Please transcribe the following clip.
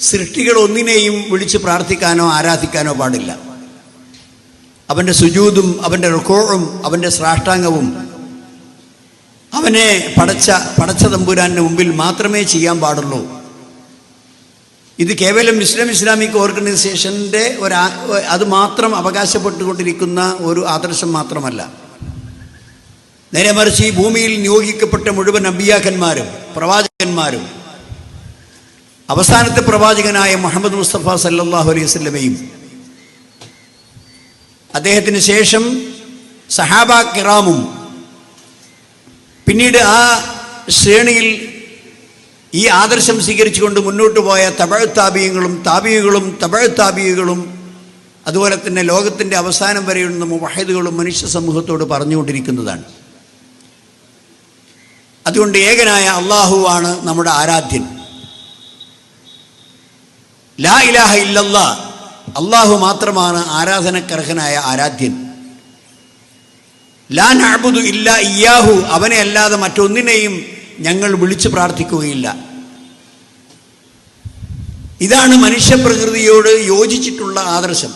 സൃഷ്ടികൾ ഒന്നിനെയും വിളിച്ച് പ്രാർത്ഥിക്കാനോ ആരാധിക്കാനോ പാടില്ല. അവന്റെ സുജൂതും അവന്റെ റുക്കോഴും അവന്റെ സ്രാഷ്ടാംഗവും അവനെ പടച്ച പടച്ച തമ്പുരാന്റെ മുമ്പിൽ മാത്രമേ ചെയ്യാൻ പാടുള്ളൂ. ഇത് കേവലം ഇസ്ലാം ഇസ്ലാമിക് ഓർഗനൈസേഷന്റെ ഒരു അത് മാത്രം അവകാശപ്പെട്ടുകൊണ്ടിരിക്കുന്ന ഒരു ആദർശം മാത്രമല്ല. നേരെ മറിച്ച് ഈ ഭൂമിയിൽ നിയോഗിക്കപ്പെട്ട മുഴുവൻ അമ്പിയാക്കന്മാരും പ്രവാചകന്മാരും അവസാനത്തെ പ്രവാചകനായ മുഹമ്മദ് മുസ്തഫ സല്ലാഹു അലൈഹി സ്വലമയും അദ്ദേഹത്തിന് ശേഷം സഹാബ കിറാമും പിന്നീട് ആ ശ്രേണിയിൽ ഈ ആദർശം സ്വീകരിച്ചുകൊണ്ട് മുന്നോട്ട് പോയ തമിഴ് താപീയങ്ങളും താപീയകളും അതുപോലെ തന്നെ ലോകത്തിന്റെ അവസാനം വരെയുള്ള മുഹൈദുകളും മനുഷ്യ സമൂഹത്തോട് പറഞ്ഞുകൊണ്ടിരിക്കുന്നതാണ്. അതുകൊണ്ട് ഏകനായ അള്ളാഹുവാണ് നമ്മുടെ ആരാധ്യൻ. ലാ ഇലാഹ ഇല്ലല്ല. അള്ളാഹു മാത്രമാണ് ആരാധനക്കർഹനായ ആരാധ്യൻ. ലാ നഅബുദു ഇല്ല ഇയാഹു അവനെ അല്ലാതെ മറ്റൊന്നിനെയും ഞങ്ങൾ വിളിച്ചു പ്രാർത്ഥിക്കുകയില്ല. ഇതാണ് മനുഷ്യപ്രകൃതിയോട് യോജിച്ചിട്ടുള്ള ആദർശം.